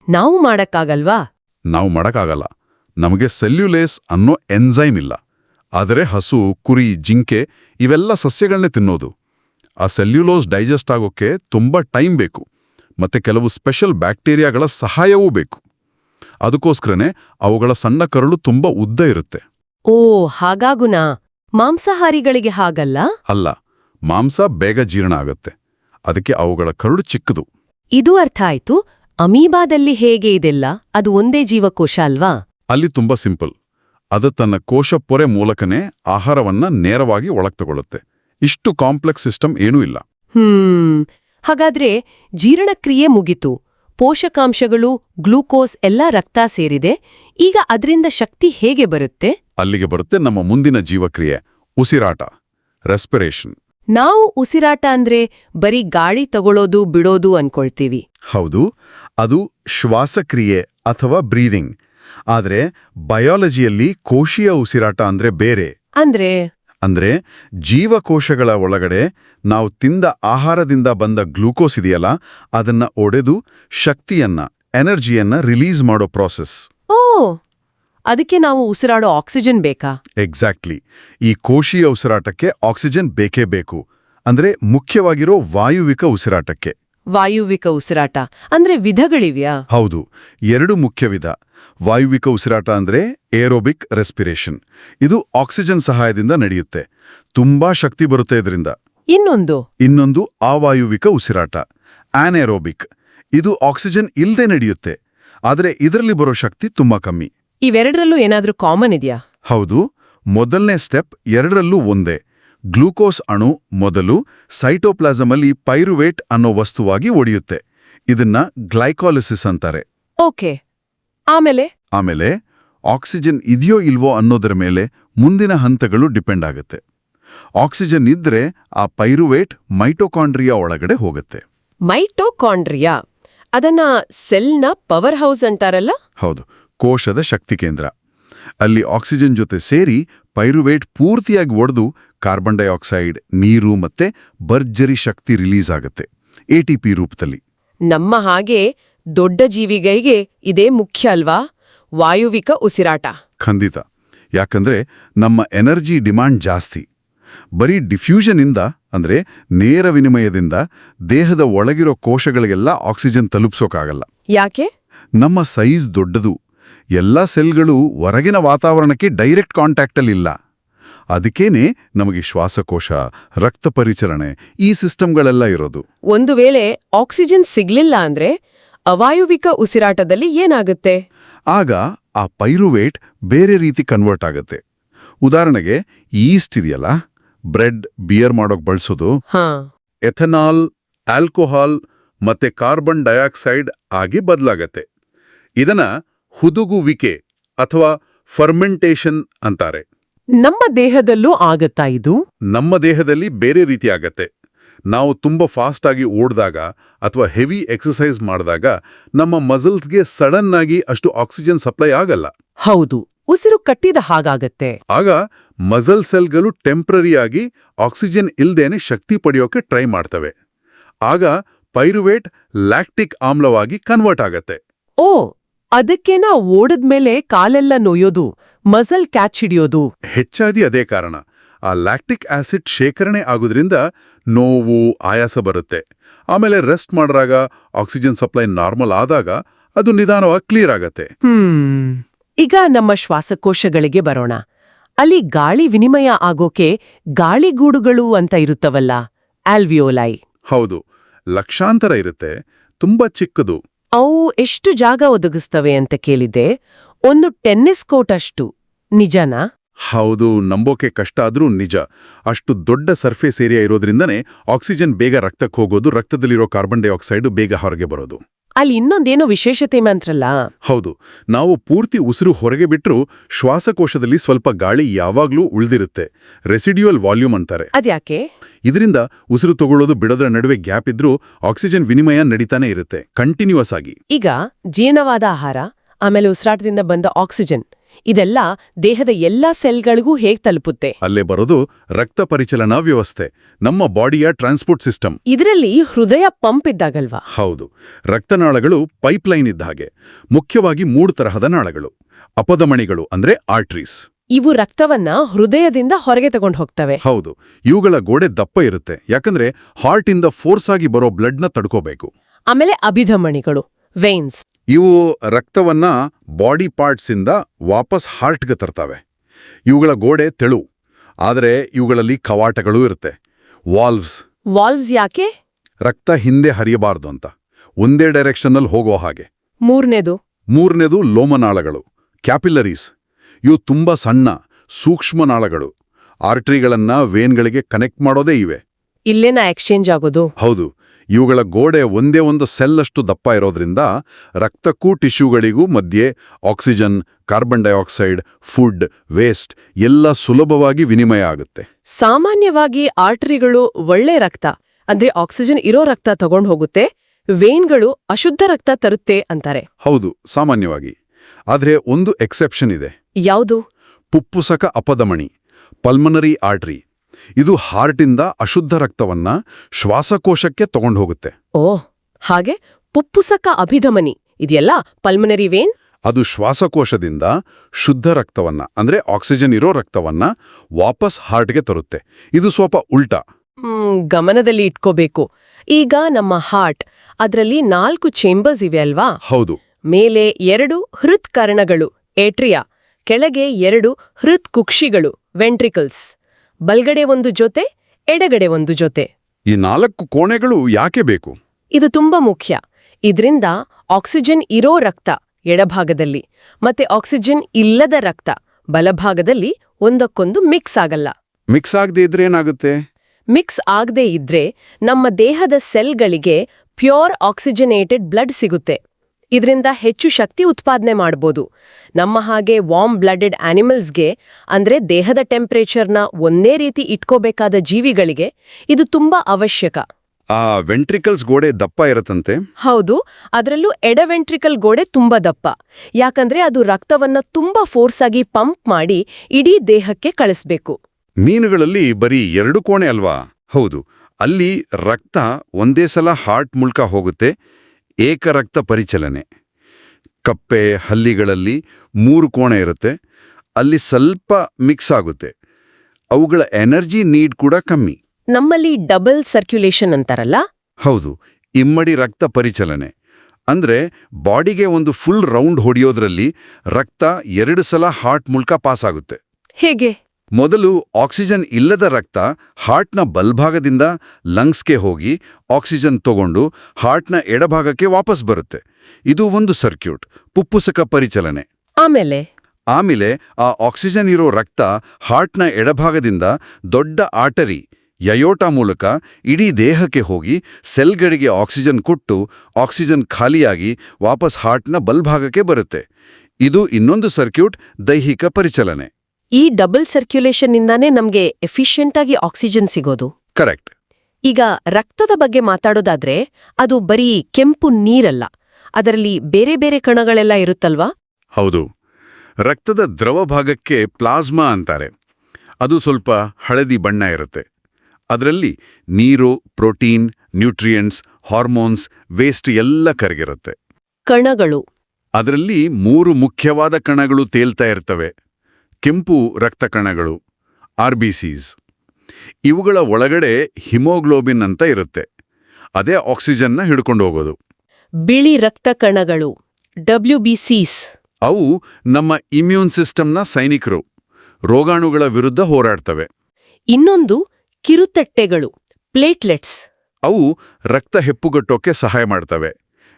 ನಾವು ಮಾಡಕ್ಕಾಗಲ್ವಾ? ನಾವು ಮಾಡಕ್ಕಾಗಲ್ಲ. ನಮಗೆ ಸೆಲ್ಯುಲೇಸ್ ಅನ್ನೋ ಎನ್ಸೈಮ್ ಇಲ್ಲ. ಆದರೆ ಹಸು ಕುರಿ ಜಿಂಕೆ ಇವೆಲ್ಲ ಸಸ್ಯಗಳನ್ನೇ ತಿನ್ನೋದು. ಆ ಸೆಲ್ಯುಲೋಸ್ ಡೈಜೆಸ್ಟ್ ಆಗೋಕ್ಕೆ ತುಂಬ ಟೈಮ್ ಬೇಕು. ಮತ್ತೆ ಕೆಲವು ಸ್ಪೆಷಲ್ ಬ್ಯಾಕ್ಟೀರಿಯಾಗಳ ಸಹಾಯವೂ ಬೇಕು. ಅದಕ್ಕೋಸ್ಕರನೇ ಅವುಗಳ ಸಣ್ಣ ಕರಳು ತುಂಬ ಉದ್ದ ಇರುತ್ತೆ. ಓ ಹಾಗಾಗುನಾ? ಮಾಂಸಾಹಾರಿಗಳಿಗೆ ಹಾಗಲ್ಲ? ಅಲ್ಲ ಮಾಂಸ ಬೇಗ ಜೀರ್ಣ ಆಗುತ್ತೆ. ಅದಕ್ಕೆ ಅವುಗಳ ಕರುಳು ಚಿಕ್ಕದು. ಇದು ಅರ್ಥ ಆಯ್ತು. ಅಮೀಬಾದಲ್ಲಿ ಹೇಗೆ ಇದೆಲ್ಲ? ಅದು ಒಂದೇ ಜೀವಕೋಶ ಅಲ್ವಾ? ಅಲ್ಲಿ ತುಂಬಾ ಸಿಂಪಲ್. ಅದು ತನ್ನ ಕೋಶ ಪೊರೆ ಮೂಲಕನೇ ಆಹಾರವನ್ನ ನೇರವಾಗಿ ಒಳಗ್ ತಗೊಳ್ಳುತ್ತೆ ಇಷ್ಟು ಕಾಂಪ್ಲೆಕ್ಸ್ ಸಿಸ್ಟಮ್ ಏನೂ ಇಲ್ಲ. ಹ್ಮ್ ಹಾಗಾದ್ರೆ ಜೀರ್ಣಕ್ರಿಯೆ ಮುಗಿತು. ಪೋಷಕಾಂಶಗಳು ಗ್ಲೂಕೋಸ್ ಎಲ್ಲ ರಕ್ತ ಸೇರಿದೆ. ಈಗ ಅದರಿಂದ ಶಕ್ತಿ ಹೇಗೆ ಬರುತ್ತೆ? ಅಲ್ಲಿಗೆ ಬರುತ್ತೆ ನಮ್ಮ ಮುಂದಿನ ಜೀವಕ್ರಿಯೆ ಉಸಿರಾಟ ರೆಸ್ಪಿರೇಷನ್ ನಾವು ಉಸಿರಾಟ ಅಂದ್ರೆ ಬರೀ ಗಾಳಿ ತಗೊಳ್ಳೋದು ಬಿಡೋದು ಅನ್ಕೊಳ್ತೀವಿ. ಹೌದು ಅದು ಶ್ವಾಸಕ್ರಿಯೆ ಅಥವಾ ಬ್ರೀದಿಂಗ್ ಆದರೆ ಬಯಾಲಜಿಯಲ್ಲಿ ಕೋಶೀಯ ಉಸಿರಾಟ ಅಂದ್ರೆ ಬೇರೆ. ಅಂದ್ರೆ ಅಂದ್ರೆ ಜೀವಕೋಶಗಳ ಒಳಗಡೆ ನಾವು ತಿಂದ ಆಹಾರದಿಂದ ಬಂದ ಗ್ಲೂಕೋಸ್ ಇದೆಯಲ್ಲ ಅದನ್ನ ಒಡೆದು ಶಕ್ತಿಯನ್ನ ಎನರ್ಜಿಯನ್ನ ರಿಲೀಸ್ ಮಾಡೋ ಪ್ರಾಸೆಸ್. ಓ ಅದಕ್ಕೆ ನಾವು ಉಸಿರಾಡೋ ಆಕ್ಸಿಜನ್ ಬೇಕಾ? ಎಕ್ಸಾಕ್ಟ್ಲಿ. ಈ ಕೋಶೀಯ ಉಸಿರಾಟಕ್ಕೆ ಆಕ್ಸಿಜನ್ ಬೇಕೇ ಬೇಕು. ಅಂದ್ರೆ ಮುಖ್ಯವಾಗಿರೋ ವಾಯುವಿಕ ಉಸಿರಾಟಕ್ಕೆ. ವಾಯುವಿಕ ಉಸಿರಾಟ. ಅಂದ್ರೆ ವಿಧಗಳಿವ್ಯಾ? ಹೌದು. ಎರಡು ಮುಖ್ಯ ವಿಧ. ವಾಯುವಿಕ ಉಸಿರಾಟ ಅಂದ್ರೆ ಏರೋಬಿಕ್ ರೆಸ್ಪಿರೇಷನ್. ಇದು ಆಕ್ಸಿಜನ್ ಸಹಾಯದಿಂದ ನಡೆಯುತ್ತೆ. ತುಂಬಾ ಶಕ್ತಿ ಬರುತ್ತೆ ಇದರಿಂದ. ಇನ್ನೊಂದು? ಇನ್ನೊಂದು ಅವಾಯುವಿಕ ಉಸಿರಾಟ. ಆನ್ಏರೋಬಿಕ್ ಇದು ಆಕ್ಸಿಜನ್ ಇಲ್ಲದೆ ನಡೆಯುತ್ತೆ. ಆದರೆ ಇದರಲ್ಲಿ ಬರೋ ಶಕ್ತಿ ತುಂಬಾ ಕಮ್ಮಿ. ಇವೆರಡರಲ್ಲೂ ಏನಾದರೂ ಕಾಮನ್ ಇದೆಯಾ? ಹೌದು. ಮೊದಲನೇ ಸ್ಟೆಪ್ ಎರಡರಲ್ಲೂ ಒಂದೇ. ಗ್ಲೂಕೋಸ್ ಅಣು ಮೊದಲು ಸೈಟೋಪ್ಲಾಸಮಲ್ಲಿ ಪೈರುವೇಟ್ ಅನ್ನೋ ವಸ್ತುವಾಗಿ ಒಡೆಯುತ್ತೆ. ಇದನ್ನ ಗ್ಲೈಕಾಲಿಸಿಸ್ ಅಂತಾರೆ. ಓಕೆ. ಆಮೇಲೆ? ಆಮೇಲೆ ಆಕ್ಸಿಜನ್ ಇದೆಯೋ ಇಲ್ವೋ ಅನ್ನೋದರ ಮೇಲೆ ಮುಂದಿನ ಹಂತಗಳು ಡಿಪೆಂಡ್ ಆಗುತ್ತೆ. ಆಕ್ಸಿಜನ್ ಇದ್ರೆ ಆ ಪೈರುವೇಟ್ ಮೈಟೋಕಾಂಡ್ರಿಯಾ ಒಳಗಡೆ ಹೋಗುತ್ತೆ. ಮೈಟೋಕಾಂಡ್ರಿಯಾ? ಅದನ್ನ ಸೆಲ್ನ ಪವರ್ ಹೌಸ್ ಅಂತಾರಲ್ಲ? ಹೌದು ಕೋಶದ ಶಕ್ತಿ ಕೇಂದ್ರ. ಅಲ್ಲಿ ಆಕ್ಸಿಜನ್ ಜೊತೆ ಸೇರಿ ಪೈರುವೇಟ್ ಪೂರ್ತಿಯಾಗಿ ಒಡೆದು ಕಾರ್ಬನ್ ಡೈಆಕ್ಸೈಡ್ ನೀರು ಮತ್ತೆ ಭರ್ಜರಿ ಶಕ್ತಿ ರಿಲೀಸ್ ಆಗುತ್ತೆ ಎಟಿಪಿ ರೂಪದಲ್ಲಿ. ನಮ್ಮ ಹಾಗೆ ದೊಡ್ಡ ಜೀವಿಗಳಿಗೆ ಇದೇ ಮುಖ್ಯ ಅಲ್ವಾ? ವಾಯುವಿಕ ಉಸಿರಾಟ. ಖಂಡಿತ. ಯಾಕಂದ್ರೆ ನಮ್ಮ ಎನರ್ಜಿ ಡಿಮಾಂಡ್ ಜಾಸ್ತಿ. ಬರೀ ಡಿಫ್ಯೂಷನ್ ಇಂದ ಅಂದ್ರೆ ನೇರ ವಿನಿಮಯದಿಂದ ದೇಹದ ಒಳಗಿರೋ ಕೋಶಗಳಿಗೆಲ್ಲ ಆಕ್ಸಿಜನ್ ತಲುಪಿಸೋಕಾಗಲ್ಲ. ಯಾಕೆ? ನಮ್ಮ ಸೈಜ್ ದೊಡ್ಡದು. ಎಲ್ಲ ಸೆಲ್ಗಳು ಹೊರಗಿನ ವಾತಾವರಣಕ್ಕೆ ಡೈರೆಕ್ಟ್ ಕಾಂಟ್ಯಾಕ್ಟಲ್ಲಿ ಇಲ್ಲ. ಅದಕ್ಕೇನೆ ನಮಗೆ ಶ್ವಾಸಕೋಶ ರಕ್ತ ಪರಿಚಲನೆ ಈ ಸಿಸ್ಟಮ್ಗಳೆಲ್ಲ ಇರೋದು. ಒಂದು ವೇಳೆ ಆಕ್ಸಿಜನ್ ಸಿಗ್ಲಿಲ್ಲ ಅಂದ್ರೆ ಅವಾಯುವಿಕ ಉಸಿರಾಟದಲ್ಲಿ ಏನಾಗುತ್ತೆ? ಆಗ ಆ ಪೈರುವೇಟ್ ಬೇರೆ ರೀತಿ ಕನ್ವರ್ಟ್ ಆಗುತ್ತೆ. ಉದಾಹರಣೆಗೆ ಈಸ್ಟ್ ಇದೆಯಲ್ಲ ಬ್ರೆಡ್ ಬಿಯರ್ ಮಾಡೋಕ್ ಬಳಸೋದು ಹಾ. ಎಥನಾಲ್ ಆಲ್ಕೋಹಾಲ್ ಮತ್ತೆ ಕಾರ್ಬನ್ ಡೈಆಕ್ಸೈಡ್ ಆಗಿ ಬದಲಾಗತ್ತೆ. ಇದನ್ನ ಹುದುಗುವಿಕೆ ಅಥವಾ ಫರ್ಮೆಂಟೇಷನ್ ಅಂತಾರೆ. ನಮ್ಮ ದೇಹದಲ್ಲೂ ಆಗತ್ತಾ ಇದು? ನಮ್ಮ ದೇಹದಲ್ಲಿ ಬೇರೆ ರೀತಿ ಆಗತ್ತೆ. ನಾವು ತುಂಬ ಫಾಸ್ಟಾಗಿ ಆಗಿ ಓಡಿದಾಗ ಅಥವಾ ಹೆವಿ ಎಕ್ಸಸೈಸ್ ಮಾಡಿದಾಗ ನಮ್ಮ ಮಸಲ್ಸ್ಗೆ ಸಡನ್ ಆಗಿ ಅಷ್ಟು ಆಕ್ಸಿಜನ್ ಸಪ್ಲೈ ಆಗಲ್ಲ. ಹೌದು ಉಸಿರು ಕಟ್ಟಿದ ಹಾಗಾಗತ್ತೆ. ಆಗ ಮಸಲ್ ಸೆಲ್ಗಳು ಟೆಂಪ್ರರಿಯಾಗಿ ಆಕ್ಸಿಜನ್ ಇಲ್ದೇನೆ ಶಕ್ತಿ ಪಡೆಯೋಕೆ ಟ್ರೈ ಮಾಡ್ತವೆ. ಆಗ ಪೈರುವೇಟ್ ಲ್ಯಾಕ್ಟಿಕ್ ಆಮ್ಲವಾಗಿ ಕನ್ವರ್ಟ್ ಆಗತ್ತೆ. ಓ ಅದಕ್ಕೇನ ಓಡದ್ಮೇಲೆ ಕಾಲೆಲ್ಲ ನೋಯೋದು ಮಸಲ್ ಕ್ಯಾಚ್ ಹಿಡಿಯೋದು. ಹೆಚ್ಚಾಗಿ ಅದೇ ಕಾರಣ. ಆ ಲ್ಯಾಕ್ಟಿಕ್ ಆಸಿಡ್ ಶೇಖರಣೆ ಆಗೋದ್ರಿಂದ ನೋವು ಆಯಾಸ ಬರುತ್ತೆ. ಆಮೇಲೆ ರೆಸ್ಟ್ ಮಾಡಿದಾಗ ಆಕ್ಸಿಜನ್ ಸಪ್ಲೈ ನಾರ್ಮಲ್ ಆದಾಗ ಅದು ನಿಧಾನವಾಗಿ ಕ್ಲಿಯರ್ ಆಗತ್ತೆ. ಹ್ಮ್. ಈಗ ನಮ್ಮ ಶ್ವಾಸಕೋಶಗಳಿಗೆ ಬರೋಣ. ಅಲ್ಲಿ ಗಾಳಿ ವಿನಿಮಯ ಆಗೋಕೆ ಗಾಳಿಗೂಡುಗಳು ಅಂತ ಇರುತ್ತವಲ್ಲ ಆಲ್ವಿಯೋಲೈ. ಹೌದು. ಲಕ್ಷಾಂತರ ಇರುತ್ತೆ. ತುಂಬಾ ಚಿಕ್ಕದು. ಅವು ಎಷ್ಟು ಜಾಗ ಒದಗಿಸ್ತವೆ ಅಂತ ಕೇಳಿದ್ದೆ. ಒಂದು ಟೆನ್ನಿಸ್ ಕೋಟ್ ಅಷ್ಟು. ನಿಜನಾ? ಹೌದು ನಂಬೋಕೆ ಕಷ್ಟ ಆದ್ರೂ ನಿಜ. ಅಷ್ಟು ದೊಡ್ಡ ಸರ್ಫೇಸ್ ಏರಿಯಾ ಇರೋದ್ರಿಂದನೇ ಆಕ್ಸಿಜನ್ ಬೇಗ ರಕ್ತಕ್ಕೆ ಹೋಗೋದು ರಕ್ತದಲ್ಲಿರೋ ಕಾರ್ಬನ್ ಡೈಆಕ್ಸೈಡ್ ಬೇಗ ಹೊರಗೆ ಬರೋದು. ಅಲ್ಲಿ ಇನ್ನೊಂದೇನೋ ವಿಶೇಷತೆ ಮಾತ್ರಲ್ಲ? ಹೌದು ನಾವು ಪೂರ್ತಿ ಉಸಿರು ಹೊರಗೆ ಬಿಟ್ರೂ ಶ್ವಾಸಕೋಶದಲ್ಲಿ ಸ್ವಲ್ಪ ಗಾಳಿ ಯಾವಾಗ್ಲೂ ಉಳಿದಿರುತ್ತೆ. ರೆಸಿಡ್ಯೂಯಲ್ ವಾಲ್ಯೂಮ್ ಅಂತಾರೆ. ಅದ್ಯಾಕೆ? ಇದರಿಂದ ಉಸಿರು ತಗೊಳ್ಳೋದು ಬಿಡೋದ್ರ ನಡುವೆ ಗ್ಯಾಪ್ ಇದ್ರೂ ಆಕ್ಸಿಜನ್ ವಿನಿಮಯ ನಡೀತಾನೆ ಇರುತ್ತೆ ಕಂಟಿನ್ಯೂಸ್ ಆಗಿ. ಈಗ ಜೀರ್ಣವಾದ ಆಹಾರ ಆಮೇಲೆ ಉಸಿರಾಟದಿಂದ ಬಂದ ಆಕ್ಸಿಜನ್. ಇದೆಲ್ಲ ದೇಹದ ಎಲ್ಲಾ ಸೆಲ್ಗಳಿಗೂ ಹೇಗೆ ತಲುಪುತ್ತೆ? ಅಲ್ಲೇ ಬರೋದು ರಕ್ತ ಪರಿಚಲನಾ ವ್ಯವಸ್ಥೆ ನಮ್ಮ ಬಾಡಿಯ ಟ್ರಾನ್ಸ್ಪೋರ್ಟ್ ಸಿಸ್ಟಮ್. ಇದರಲ್ಲಿ ಹೃದಯ ಪಂಪ್ ಇದ್ದಾಗಲ್ವಾ? ಹೌದು ರಕ್ತನಾಳಗಳು ಪೈಪ್ಲೈನ್ ಇದ್ದ ಹಾಗೆ ಮುಖ್ಯವಾಗಿ ಮೂರು ತರಹದ ನಾಳಗಳು ಅಪಧಮಣಿಗಳು ಅಂದ್ರೆ ಆರ್ಟ್ರೀಸ್. ಇವು ರಕ್ತವನ್ನ ಹೃದಯದಿಂದ ಹೊರಗೆ ತಗೊಂಡು ಹೋಗ್ತವೆ. ಹೌದು ಇವುಗಳ ಗೋಡೆ ದಪ್ಪ ಇರುತ್ತೆ ಯಾಕಂದ್ರೆ ಹಾರ್ಟ್ ಇಂದ ಫೋರ್ಸ್ ಆಗಿ ಬರೋ ಬ್ಲಡ್ನ ತಡ್ಕೋಬೇಕು. ಆಮೇಲೆ ಅಭಿಧಮಣಿಗಳು ವೇನ್ಸ್ ಇವು ರಕ್ತವನ್ನ ಬಾಡಿ ಪಾರ್ಟ್ಸಿಂದ ವಾಪಸ್ ಹಾರ್ಟ್ಗೆ ತರ್ತವೆ. ಇವುಗಳ ಗೋಡೆ ತೆಳು ಆದರೆ ಇವುಗಳಲ್ಲಿ ಕವಾಟಗಳೂ ಇರುತ್ತೆ. ವಾಲ್ವ್ಸ್. ವಾಲ್ವ್ಸ್ ಯಾಕೆ? ರಕ್ತ ಹಿಂದೆ ಹರಿಯಬಾರದು ಅಂತ. ಒಂದೇ ಡೈರೆಕ್ಷನ್ನಲ್ಲಿ ಹೋಗೋ ಹಾಗೆ. ಮೂರನೇದು. ಮೂರನೇದು ಲೋಮನಾಳಗಳು ಕ್ಯಾಪಿಲರೀಸ್ ಇವು ತುಂಬ ಸಣ್ಣ ಸೂಕ್ಷ್ಮ ನಾಳಗಳು. ಆರ್ಟ್ರಿಗಳನ್ನ ವೇನ್ಗಳಿಗೆ ಕನೆಕ್ಟ್ ಮಾಡೋದೇ ಇವೆ. ಇಲ್ಲೇನ ಎಕ್ಸ್ಚೇಂಜ್ ಆಗೋದು? ಹೌದು. ಇವುಗಳ ಗೋಡೆ ಒಂದೇ ಒಂದು ಸೆಲ್ಲಷ್ಟು ದಪ್ಪ ಇರೋದ್ರಿಂದ ರಕ್ತಕ್ಕೂ ಟಿಶ್ಯೂಗಳಿಗೂ ಮಧ್ಯೆ oxygen carbon dioxide food waste ಎಲ್ಲ ಸುಲಭವಾಗಿ ವಿನಿಮಯ ಆಗುತ್ತೆ. ಸಾಮಾನ್ಯವಾಗಿ ಆರ್ಟರಿಗಳು ಒಳ್ಳೆ ರಕ್ತ ಅಂದ್ರೆ ಆಕ್ಸಿಜನ್ ಇರೋ ರಕ್ತ ತಗೊಂಡು ಹೋಗುತ್ತೆ ವೇನ್ಗಳು ಅಶುದ್ಧ ರಕ್ತ ತರುತ್ತೆ ಅಂತಾರೆ. ಹೌದು ಸಾಮಾನ್ಯವಾಗಿ. ಆದರೆ ಒಂದು ಎಕ್ಸೆಪ್ಷನ್ ಇದೆ. ಯಾವುದು? ಪುಪ್ಪುಸಕ ಅಪಧಮಣಿ ಪಲ್ಮನರಿ ಆರ್ಟ್ರಿ. ಇದು ಹಾರ್ಟಿಂದ ಅಶುದ್ಧ ರಕ್ತವನ್ನ ಶ್ವಾಸಕೋಶಕ್ಕೆ ತಗೊಂಡು ಹೋಗುತ್ತೆ. ಓ ಹಾಗೆ ಪುಪ್ಪುಸಕ ಅಭಿಧಮನಿ ಇದೆಯಲ್ಲ ಪಲ್ಮನರಿ ವೇನ್? ಅದು ಶ್ವಾಸಕೋಶದಿಂದ ಶುದ್ಧ ರಕ್ತವನ್ನ ಅಂದ್ರೆ ಆಕ್ಸಿಜನ್ ಇರೋ ರಕ್ತವನ್ನ ವಾಪಸ್ ಹಾರ್ಟ್ಗೆ ತರುತ್ತೆ. ಇದು ಸ್ವಲ್ಪ ಉಲ್ಟಾ. ಗಮನದಲ್ಲಿ ಇಟ್ಕೋಬೇಕು. ಈಗ ನಮ್ಮ ಹಾರ್ಟ್ ಅದರಲ್ಲಿ ನಾಲ್ಕು ಚೇಂಬರ್ಸ್ ಇವೆ ಅಲ್ವಾ? ಹೌದು. ಮೇಲೆ ಎರಡು ಹೃತ್ಕರ್ಣಗಳು ಏಟ್ರಿಯಾ ಕೆಳಗೆ ಎರಡು ಹೃತ್ ಕುಕ್ಷಿಗಳು ವೆಂಟ್ರಿಕಲ್ಸ್. ಬಲ್ಗಡೆ ಒಂದು ಜೊತೆ ಎಡಗಡೆ ಒಂದು ಜೊತೆ. ಈ ನಾಲ್ಕು ಕೋಣೆಗಳು ಯಾಕೆ ಬೇಕು? ಇದು ತುಂಬಾ ಮುಖ್ಯ. ಇದರಿಂದ ಆಕ್ಸಿಜನ್ ಇರೋ ರಕ್ತ ಎಡಭಾಗದಲ್ಲಿ ಮತ್ತೆ ಆಕ್ಸಿಜನ್ ಇಲ್ಲದ ರಕ್ತ ಬಲಭಾಗದಲ್ಲಿ ಒಂದಕ್ಕೊಂದು ಮಿಕ್ಸ್ ಆಗಲ್ಲ. ಮಿಕ್ಸ್ ಆಗದೆ ಇದ್ರೆ ಏನಾಗುತ್ತೆ? ಮಿಕ್ಸ್ ಆಗದೆ ಇದ್ರೆ ನಮ್ಮ ದೇಹದ ಸೆಲ್ಗಳಿಗೆ ಪ್ಯೂರ್ ಆಕ್ಸಿಜನೇಟೆಡ್ ಬ್ಲಡ್ ಸಿಗುತ್ತೆ. ಇದರಿಂದ ಹೆಚ್ಚು ಶಕ್ತಿ ಉತ್ಪಾದನೆ ಮಾಡ್ಬೋದು. ನಮ್ಮ ಹಾಗೆ ವಾರ್ಮ್ ಬ್ಲಡೆಡ್ ಆನಿಮಲ್ಸ್ಗೆ ಅಂದ್ರೆ ದೇಹದ ಟೆಂಪರೇಚರ್ನ ಒಂದೇ ರೀತಿ ಇಟ್ಕೋಬೇಕಾದ ಜೀವಿಗಳಿಗೆ ಇದು ತುಂಬಾ ಅವಶ್ಯಕ. ಆ ವೆಂಟ್ರಿಕಲ್ಸ್ ಗೋಡೆ ದಪ್ಪ ಇರತ್ತಂತೆ? ಹೌದು ಅದರಲ್ಲೂ ಎಡವೆಂಟ್ರಿಕಲ್ ಗೋಡೆ ತುಂಬಾ ದಪ್ಪ. ಯಾಕಂದ್ರೆ ಅದು ರಕ್ತವನ್ನ ತುಂಬಾ ಫೋರ್ಸ್ ಆಗಿ ಪಂಪ್ ಮಾಡಿ ಇಡೀ ದೇಹಕ್ಕೆ ಕಳಿಸ್ಬೇಕು. ಮೀನುಗಳಲ್ಲಿ ಬರೀ ಎರಡು ಕೋಣೆ ಅಲ್ವಾ? ಹೌದು ಅಲ್ಲಿ ರಕ್ತ ಒಂದೇ ಸಲ ಹಾರ್ಟ್ ಮೂಲಕ ಹೋಗುತ್ತೆ ಏಕರಕ್ತ ಪರಿಚಲನೆ. ಕಪ್ಪೆ ಹಲ್ಲಿಗಳಲ್ಲಿ ಮೂರು ಕೋಣೆ ಇರುತ್ತೆ. ಅಲ್ಲಿ ಸ್ವಲ್ಪ ಮಿಕ್ಸ್ ಆಗುತ್ತೆ. ಅವುಗಳ ಎನರ್ಜಿ ನೀಡ್ ಕೂಡ ಕಮ್ಮಿ. ನಮ್ಮಲ್ಲಿ ಡಬಲ್ ಸರ್ಕ್ಯುಲೇಷನ್ ಅಂತಾರಲ್ಲ? ಹೌದು ಇಮ್ಮಡಿ ರಕ್ತ ಪರಿಚಲನೆ. ಅಂದ್ರೆ ಬಾಡಿಗೆ ಒಂದು ಫುಲ್ ರೌಂಡ್ ಹೊಡೆಯೋದ್ರಲ್ಲಿ ರಕ್ತ ಎರಡು ಸಲ ಹಾರ್ಟ್ ಮೂಲಕ ಪಾಸ್ ಆಗುತ್ತೆ. ಹೇಗೆ? ಮೊದಲು ಆಕ್ಸಿಜನ್ ಇಲ್ಲದ ರಕ್ತ ಹಾರ್ಟ್ನ ಬಲ್ಭಾಗದಿಂದ ಲಂಗ್ಸ್ಗೆ ಹೋಗಿ ಆಕ್ಸಿಜನ್ ತಗೊಂಡು ಹಾರ್ಟ್ನ ಎಡಭಾಗಕ್ಕೆ ವಾಪಸ್ ಬರುತ್ತೆ. ಇದು ಒಂದು ಸರ್ಕ್ಯೂಟ್ ಪುಪ್ಪುಸಕ ಪರಿಚಲನೆ. ಆಮೇಲೆ? ಆಮೇಲೆ ಆ ಆಕ್ಸಿಜನ್ ಇರೋ ರಕ್ತ ಹಾರ್ಟ್ನ ಎಡಭಾಗದಿಂದ ದೊಡ್ಡ ಆಟರಿ ಯಯೋಟ ಮೂಲಕ ಇಡೀ ದೇಹಕ್ಕೆ ಹೋಗಿ ಸೆಲ್ಗಳಿಗೆ ಆಕ್ಸಿಜನ್ ಕೊಟ್ಟು ಆಕ್ಸಿಜನ್ ಖಾಲಿಯಾಗಿ ವಾಪಸ್ ಹಾರ್ಟ್ನ ಬಲ್ಭಾಗಕ್ಕೆ ಬರುತ್ತೆ. ಇದು ಇನ್ನೊಂದು ಸರ್ಕ್ಯೂಟ್ ದೈಹಿಕ ಪರಿಚಲನೆ. ಈ ಡಬಲ್ ಸರ್ಕ್ಯುಲೇಷನ್ ನಿಂದಾನೇ ನಮ್ಗೆ ಎಫಿಷಿಯಂಟ್ ಆಗಿ ಆಕ್ಸಿಜನ್ ಸಿಗೋದು. ಕರೆಕ್ಟ್. ಈಗ ರಕ್ತದ ಬಗ್ಗೆ ಮಾತಾಡೋದಾದ್ರೆ ಅದು ಬರೀ ಕೆಂಪು ನೀರಲ್ಲ ಅದರಲ್ಲಿ ಬೇರೆ ಬೇರೆ ಕಣಗಳೆಲ್ಲ ಇರುತ್ತಲ್ವಾ? ಹೌದು. ರಕ್ತದ ದ್ರವ ಭಾಗಕ್ಕೆ ಪ್ಲಾಸ್ಮಾ ಅಂತಾರೆ. ಅದು ಸ್ವಲ್ಪ ಹಳದಿ ಬಣ್ಣ ಇರುತ್ತೆ. ಅದರಲ್ಲಿ ನೀರು ಪ್ರೋಟೀನ್ ನ್ಯೂಟ್ರಿಯೆಂಟ್ಸ್ ಹಾರ್ಮೋನ್ಸ್ ವೇಸ್ಟ್ ಎಲ್ಲ ಕರಗಿರುತ್ತೆ. ಕಣಗಳು. ಅದರಲ್ಲಿ ಮೂರು ಮುಖ್ಯವಾದ ಕಣಗಳು ತೇಲ್ತಾ ಇರ್ತವೆ. ಕೆಂಪು ರಕ್ತ ಕಣಗಳು ಸಿಸ್ ಇವುಗಳ ಒಳಗಡೆ ಹಿಮೋಗ್ಲೋಬಿನ್ ಅಂತ ಇರುತ್ತೆ. ಅದೇ ಆಕ್ಸಿಜನ್ನ ಹಿಡ್ಕೊಂಡು ಹೋಗೋದು. ಬಿಳಿ ರಕ್ತ ಕಣಗಳು ಡಬ್ಲ್ಯೂ ಬಿ ಸೀಸ್. ಅವು ನಮ್ಮ ಇಮ್ಯೂನ್ ಸಿಸ್ಟಮ್ನ ಸೈನಿಕರು ರೋಗಾಣುಗಳ ವಿರುದ್ಧ ಹೋರಾಡ್ತವೆ. ಇನ್ನೊಂದು ಕಿರುತಟ್ಟೆಗಳು ಪ್ಲೇಟ್ಲೆಟ್ಸ್. ಅವು ರಕ್ತ ಹೆಪ್ಪುಗಟ್ಟೋಕೆ ಸಹಾಯ ಮಾಡ್ತವೆ.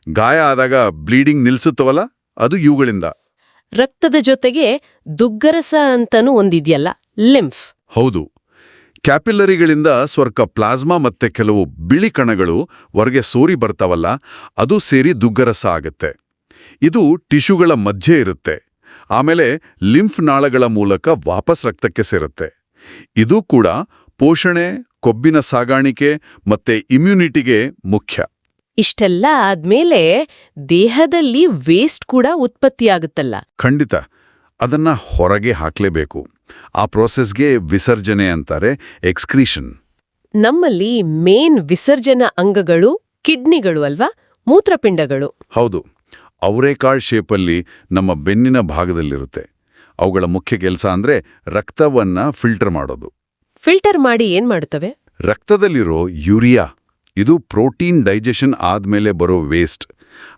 ಗಾಯ ಆದಾಗ ಬ್ಲೀಡಿಂಗ್ ನಿಲ್ಲಿಸುತ್ತವಲ್ಲ ಅದು ಇವುಗಳಿಂದ. ರಕ್ತದ ಜೊತೆಗೆ ದುಗ್ಗರಸ ಅಂತನೂ ಒಂದಿದೆಯಲ್ಲ, ಲಿಂಫ್. ಹೌದು. ಕ್ಯಾಪಿಲ್ಲರಿಗಳಿಂದ ಸ್ವರ್ಕ ಪ್ಲಾಸ್ಮಾ ಮತ್ತೆ ಕೆಲವು ಬಿಳಿ ಕಣಗಳು ಹೊರಗೆ ಸೋರಿ ಬರ್ತಾವಲ್ಲ, ಅದು ಸೇರಿ ದುಗ್ಗರಸ ಆಗುತ್ತೆ. ಇದು ಟಿಶ್ಯೂಗಳ ಮಧ್ಯೆ ಇರುತ್ತೆ. ಆಮೇಲೆ ಲಿಂಫ್ ನಾಳಗಳ ಮೂಲಕ ವಾಪಸ್ ರಕ್ತಕ್ಕೆ ಸೇರುತ್ತೆ. ಇದು ಕೂಡ ಪೋಷಣೆ, ಕೊಬ್ಬಿನ ಸಾಗಾಣಿಕೆ ಮತ್ತೆ ಇಮ್ಯುನಿಟಿಗೆ ಮುಖ್ಯ. ಇಷ್ಟೆಲ್ಲ ಆದ್ಮೇಲೆ ದೇಹದಲ್ಲಿ ವೇಸ್ಟ್ ಕೂಡ ಉತ್ಪತ್ತಿಯಾಗುತ್ತಲ್ಲ. ಖಂಡಿತ. ಅದನ್ನ ಹೊರಗೆ ಹಾಕ್ಲೇಬೇಕು. ಆ ಪ್ರೋಸೆಸ್ಗೆ ವಿಸರ್ಜನೆ ಅಂತಾರೆ ಎಕ್ಸ್ಕ್ರೀಷನ್ ನಮ್ಮಲ್ಲಿ ಮೇನ್ ವಿಸರ್ಜನಾ ಅಂಗಗಳು ಕಿಡ್ನಿಗಳು ಅಲ್ವಾ? ಮೂತ್ರಪಿಂಡಗಳು. ಹೌದು. ಅವರೇಕಾಳ್ ಶೇಪಲ್ಲಿ ನಮ್ಮ ಬೆನ್ನಿನ ಭಾಗದಲ್ಲಿರುತ್ತೆ. ಅವುಗಳ ಮುಖ್ಯ ಕೆಲಸ ಅಂದ್ರೆ ರಕ್ತವನ್ನ ಫಿಲ್ಟರ್ ಮಾಡೋದು. ಫಿಲ್ಟರ್ ಮಾಡಿ ಏನ್ ಮಾಡುತ್ತವೆ ರಕ್ತದಲ್ಲಿರೋ ಯೂರಿಯಾ. ಇದು ಪ್ರೋಟೀನ್ ಡೈಜೆಷನ್ ಆದಮೇಲೆ ಬರೋ ವೇಸ್ಟ್.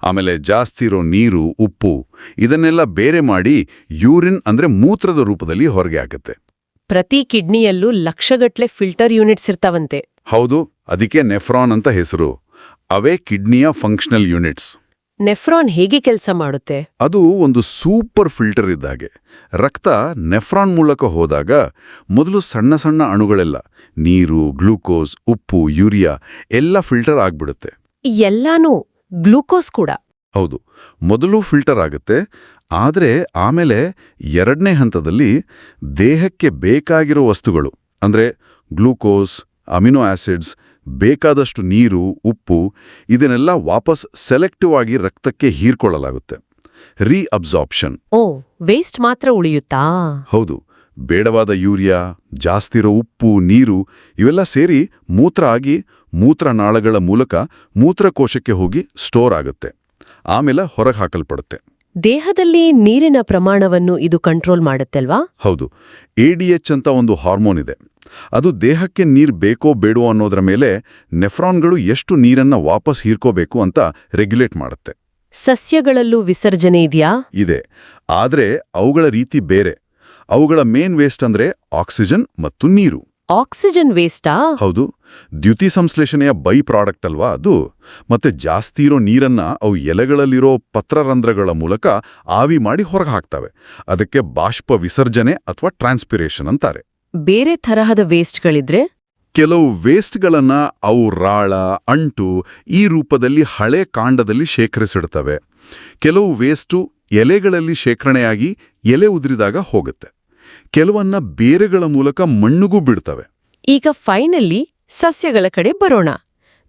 ಆಮೇಲೆ ಜಾಸ್ತಿ ಇರೋ ನೀರು ಉಪ್ಪು ಇದನ್ನೆಲ್ಲ ಬೇರೆ ಮಾಡಿ ಯೂರಿನ್ ಅಂದ್ರೆ ಮೂತ್ರದ ರೂಪದಲ್ಲಿ ಹೊರಗೆ ಹಾಕುತ್ತೆ. ಪ್ರತಿ ಕಿಡ್ನಿಯಲ್ಲೂ ಲಕ್ಷಗಟ್ಲೆ ಫಿಲ್ಟರ್ ಯೂನಿಟ್ಸ್ ಇರ್ತಾವಂತೆ. ಹೌದು ಅದಕ್ಕೆ ನೆಫ್ರಾನ್ ಅಂತ ಹೆಸರು. ಅವೇ ಕಿಡ್ನಿಯ ಫಂಕ್ಷನಲ್ ಯೂನಿಟ್ಸ್. ನೆಫ್ರಾನ್ ಹೇಗೆ ಕೆಲಸ ಮಾಡುತ್ತೆ? ಅದು ಒಂದು ಸೂಪರ್ ಫಿಲ್ಟರ್ ಇದ್ದಾಗೆ. ರಕ್ತ ನೆಫ್ರಾನ್ ಮೂಲಕ ಹೋದಾಗ ಮೊದಲು ಸಣ್ಣ ಸಣ್ಣ ಅಣುಗಳೆಲ್ಲ ನೀರು ಗ್ಲೂಕೋಸ್ ಉಪ್ಪು ಯೂರಿಯಾ ಎಲ್ಲ ಫಿಲ್ಟರ್ ಆಗ್ಬಿಡುತ್ತೆ. ಎಲ್ಲಾನು ಗ್ಲೂಕೋಸ್ ಕೂಡ. ಹೌದು ಮೊದಲು ಫಿಲ್ಟರ್ ಆಗುತ್ತೆ ಆದರೆ ಆಮೇಲೆ ಎರಡನೇ ಹಂತದಲ್ಲಿ ದೇಹಕ್ಕೆ ಬೇಕಾಗಿರೋ ವಸ್ತುಗಳು ಅಂದ್ರೆ ಗ್ಲೂಕೋಸ್ ಅಮಿನೋ ಆಸಿಡ್ಸ್ ಬೇಕಾದಷ್ಟು ನೀರು ಉಪ್ಪು ಇದನ್ನೆಲ್ಲ ವಾಪಸ್ ಸೆಲೆಕ್ಟಿವ್ ಆಗಿ ರಕ್ತಕ್ಕೆ ಹೀರ್ಕೊಳ್ಳಲಾಗುತ್ತೆ. ರೀಅಬ್ಸಾರ್ಪ್ಷನ್ ಓ ವೇಸ್ಟ್ ಮಾತ್ರ ಉಳಿಯುತ್ತಾ? ಹೌದು ಬೇಡವಾದ ಯೂರಿಯಾ ಜಾಸ್ತಿರೋ ಉಪ್ಪು ನೀರು ಇವೆಲ್ಲ ಸೇರಿ ಮೂತ್ರ ಆಗಿ ಮೂತ್ರನಾಳಗಳ ಮೂಲಕ ಮೂತ್ರಕೋಶಕ್ಕೆ ಹೋಗಿ ಸ್ಟೋರ್ ಆಗುತ್ತೆ. ಆಮೇಲೆ ಹೊರಗೆ ಹಾಕಲ್ಪಡುತ್ತೆ. ದೇಹದಲ್ಲಿ ನೀರಿನ ಪ್ರಮಾಣವನ್ನು ಇದು ಕಂಟ್ರೋಲ್ ಮಾಡುತ್ತಲ್ವಾ? ಹೌದು ಎಡಿಎಚ್ ಅಂತ ಒಂದು ಹಾರ್ಮೋನ್ ಇದೆ. ಅದು ದೇಹಕ್ಕೆ ನೀರು ಬೇಕೋ ಬೇಡೋ ಅನ್ನೋದ್ರ ಮೇಲೆ ನೆಫ್ರಾನ್ಗಳು ಎಷ್ಟು ನೀರನ್ನ ವಾಪಸ್ ಹೀರ್ಕೋಬೇಕು ಅಂತ ರೆಗ್ಯುಲೇಟ್ ಮಾಡುತ್ತೆ. ಸಸ್ಯಗಳಲ್ಲೂ ವಿಸರ್ಜನೆ ಇದೆಯಾ? ಇದೆ. ಆದ್ರೆ ಅವುಗಳ ರೀತಿ ಬೇರೆ. ಅವುಗಳ ಮೇನ್ ವೇಸ್ಟ್ ಅಂದ್ರೆ ಆಕ್ಸಿಜನ್ ಮತ್ತು ನೀರು. ಆಕ್ಸಿಜನ್ ವೇಸ್ಟಾ? ಹೌದು. ದ್ಯುತಿ ಸಂಶ್ಲೇಷಣೆಯ ಬೈ ಪ್ರಾಡಕ್ಟ್ ಅಲ್ವಾ ಅದು? ಮತ್ತೆ ಜಾಸ್ತಿ ಇರೋ ನೀರನ್ನ ಅವು ಎಲೆಗಳಲ್ಲಿರೋ ಪತ್ರರಂಧ್ರಗಳ ಮೂಲಕ ಆವಿ ಮಾಡಿ ಹೊರಗೆ ಹಾಕ್ತವೆ. ಅದಕ್ಕೆ ಬಾಷ್ಪ ವಿಸರ್ಜನೆ ಅಥವಾ ಟ್ರಾನ್ಸ್ಪಿರೇಷನ್ ಅಂತಾರೆ. ಬೇರೆ ತರಹದ ವೇಸ್ಟ್ಗಳಿದ್ರೆ? ಕೆಲವು ವೇಸ್ಟ್ಗಳನ್ನ ಅವು ರಾಳ ಅಂಟು ಈ ರೂಪದಲ್ಲಿ ಹಳೆ ಕಾಂಡದಲ್ಲಿ ಶೇಖರಿಸಿಡ್ತವೆ. ಕೆಲವು ವೇಸ್ಟು ಎಲೆಗಳಲ್ಲಿ ಶೇಖರಣೆಯಾಗಿ ಎಲೆ ಉದುರಿದಾಗ ಹೋಗುತ್ತೆ. ಕೆಲವನ್ನ ಬೇರೆಗಳ ಮೂಲಕ ಮಣ್ಣುಗೂ ಬಿಡ್ತವೆ. ಈಗ ಫೈನಲಿ ಸಸ್ಯಗಳ ಕಡೆ ಬರೋಣ.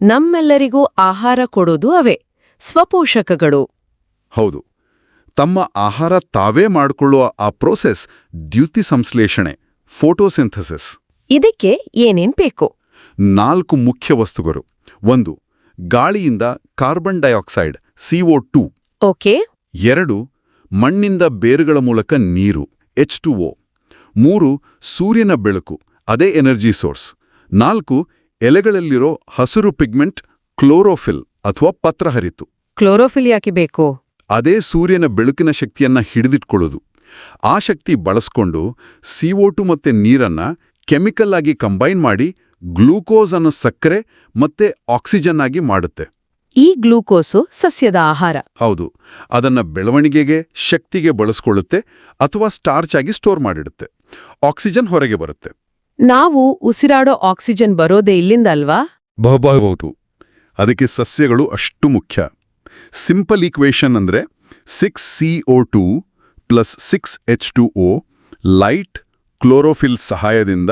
ನಮ್ಮೆಲ್ಲರಿಗೂ ಆಹಾರ ಕೊಡೋದು ಅವೇ ಸ್ವಪೋಷಕಗಳು. ಹೌದು. ತಮ್ಮ ಆಹಾರ ತಾವೇ ಮಾಡಿಕೊಳ್ಳುವ ಆ ಪ್ರೋಸೆಸ್ ದ್ಯುತಿ ಸಂಶ್ಲೇಷಣೆ. ಫೋಟೋಸಿಂಥಸಿಸ್. ಇದಕ್ಕೆ ಏನೇನ್ ಬೇಕು? ನಾಲ್ಕು ಮುಖ್ಯ ವಸ್ತುಗಳು. ಒಂದು ಗಾಳಿಯಿಂದ carbon dioxide CO two. Okay. ಎರಡು ಮಣ್ಣಿಂದ ಬೇರುಗಳ ಮೂಲಕ ನೀರು ಎಚ್ ಟು ಒ. ಮೂರು ಸೂರ್ಯನ ಬೆಳಕು ಅದೇ ಎನರ್ಜಿ ಸೋರ್ಸ್. ನಾಲ್ಕು ಎಲೆಗಳಲ್ಲಿರೋ ಹಸಿರು ಪಿಗ್ಮೆಂಟ್ ಕ್ಲೋರೋಫಿಲ್ ಅಥವಾ ಪತ್ರಹರಿತು ಕ್ಲೋರೋಫಿಲ್ ಯಾಕೆ ಬೇಕು? ಅದೇ ಸೂರ್ಯನ ಬೆಳಕಿನ ಶಕ್ತಿಯನ್ನ ಹಿಡಿದಿಟ್ಕೊಳ್ಳೋದು. ಆ ಶಕ್ತಿ ಬಳಸ್ಕೊಂಡು ಸಿ ಒ ಟು ಮತ್ತೆ ನೀರನ್ನ ಕೆಮಿಕಲ್ ಆಗಿ ಕಂಬೈನ್ ಮಾಡಿ ಗ್ಲೂಕೋಸ್ ಅನ್ನೋ ಸಕ್ಕರೆ ಮತ್ತೆ ಆಕ್ಸಿಜನ್ ಆಗಿ ಮಾಡುತ್ತೆ. ಈ ಗ್ಲೂಕೋಸು ಸಸ್ಯದ ಆಹಾರ. ಹೌದು. ಅದನ್ನ ಬೆಳವಣಿಗೆಗೆ ಶಕ್ತಿಗೆ ಬಳಸ್ಕೊಳ್ಳುತ್ತೆ ಅಥವಾ ಸ್ಟಾರ್ಚ್ ಆಗಿ ಸ್ಟೋರ್ ಮಾಡಿಡುತ್ತೆ. ಆಕ್ಸಿಜನ್ ಹೊರಗೆ ಬರುತ್ತೆ. ನಾವು ಉಸಿರಾಡೋ ಆಕ್ಸಿಜನ್ ಬರೋದೇ ಇಲ್ಲಿಂದ ಅಲ್ವಾ? ಬಹುಬಹುದು ಅದಕ್ಕೆ ಸಸ್ಯಗಳು ಅಷ್ಟು ಮುಖ್ಯ. ಸಿಂಪಲ್ ಈಕ್ವೇಷನ್ ಅಂದ್ರೆ six C O two plus six H two O light chlorophyll ಸಹಾಯದಿಂದ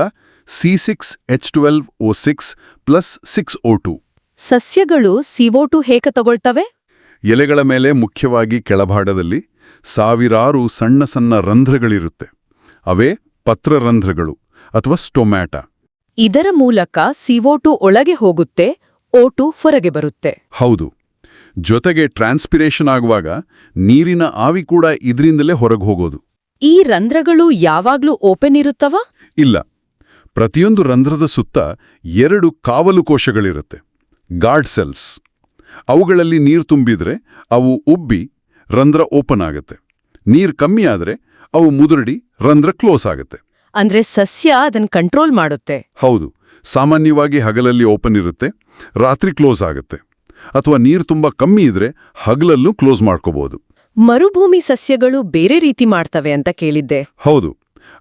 C six H twelve O six plus six O two. ಸಸ್ಯಗಳು ಸಿವೋಟು ಹೇಗೆ ತಗೊಳ್ತವೆ? ಎಲೆಗಳ ಮೇಲೆ ಮುಖ್ಯವಾಗಿ ಕೆಳಭಾಗದಲ್ಲಿ ಸಾವಿರಾರು ಸಣ್ಣ ಸಣ್ಣ ರಂಧ್ರಗಳಿರುತ್ತೆ. ಅವೇ ಪತ್ರರಂಧ್ರಗಳು ಅಥವಾ ಸ್ಟೊಮ್ಯಾಟ. ಇದರ ಮೂಲಕ ಸಿವೋಟು ಒಳಗೆ ಹೋಗುತ್ತೆ ಓಟು ಹೊರಗೆ ಬರುತ್ತೆ. ಹೌದು. ಜೊತೆಗೆ ಟ್ರಾನ್ಸ್ಪಿರೇಷನ್ ಆಗುವಾಗ ನೀರಿನ ಆವಿ ಕೂಡ ಇದರಿಂದಲೇ ಹೊರಗೆ ಹೋಗೋದು. ಈ ರಂಧ್ರಗಳು ಯಾವಾಗ್ಲೂ ಓಪನ್ ಇರುತ್ತವ? ಇಲ್ಲ. ಪ್ರತಿಯೊಂದು ರಂಧ್ರದ ಸುತ್ತ ಎರಡು ಕಾವಲು ಕೋಶಗಳಿರುತ್ತೆ ಗಾರ್ಡ್ ಸೆಲ್ಸ್ ಅವುಗಳಲ್ಲಿ ನೀರು ತುಂಬಿದ್ರೆ ಅವು ಉಬ್ಬಿ ರಂಧ್ರ ಓಪನ್ ಆಗುತ್ತೆ. ನೀರು ಕಮ್ಮಿ ಆದ್ರೆ ಅವು ಮುದುರಡಿ ರಂಧ್ರ ಕ್ಲೋಸ್ ಆಗುತ್ತೆ. ಅಂದ್ರೆ ಸಸ್ಯ ಅದನ್ನು ಕಂಟ್ರೋಲ್ ಮಾಡುತ್ತೆ. ಹೌದು. ಸಾಮಾನ್ಯವಾಗಿ ಹಗಲಲ್ಲಿ ಓಪನ್ ಇರುತ್ತೆ ರಾತ್ರಿ ಕ್ಲೋಸ್ ಆಗುತ್ತೆ. ಅಥವಾ ನೀರು ತುಂಬ ಕಮ್ಮಿ ಇದ್ರೆ ಹಗಲಲ್ಲೂ ಕ್ಲೋಸ್ ಮಾಡ್ಕೋಬಹುದು ಮರುಭೂಮಿ ಸಸ್ಯಗಳು ಬೇರೆ ರೀತಿ ಮಾಡ್ತವೆ ಅಂತ ಕೇಳಿದ್ದೆ. ಹೌದು